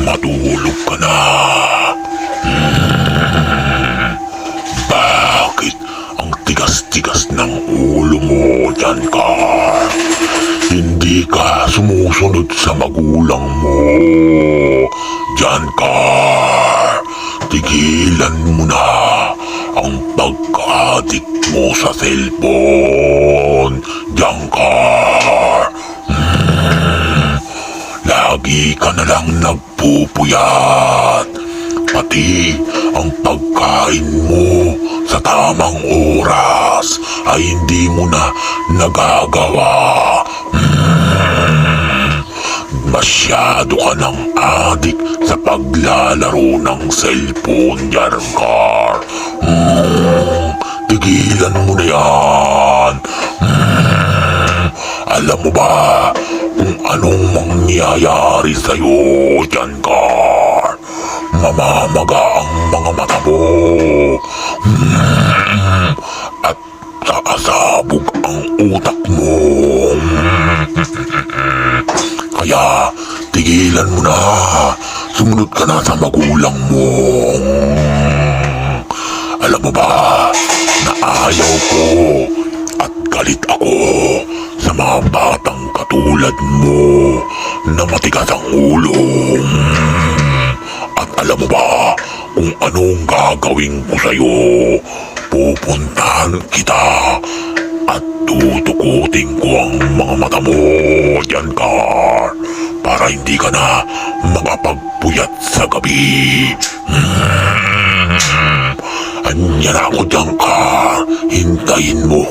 Matulog ka na. Hmm. Bakit ang tigas-tigas ng ulo mo dyan ka? Hindi ka sumusunod sa magulang mo. Dyan ka. Tigilan mo na ang pagka-addict mo sa cellphone. Dyan ka. Lagi ka na lang nagpupuyat. Pati ang pagkain mo sa tamang oras ay hindi mo na nagagawa. Hmm. Masyado ka ng adik sa paglalaro ng cellphone, Yarkar. Hmm. Tigilan mo na yan. Hmm. Alam mo ba mangyayari sa'yo, Yarkar? Mamamaga ang mga mata mo. Hmm. At sasabog ang utak mo. Kaya tigilan mo na. Sumunod ka na sa magulang mo. Alam mo ba na ayaw ko at galit ako sa mga batang katulad mo na matigas ang ulo. At alam mo ba kung anong gagawin ko sa'yo? Pupuntahan kita at tutukutin ko ang mga mata mo, Jankar, para hindi ka na makapagpuyat sa gabi. Hmm. Anyan ako, Jankar. Hintayin mo.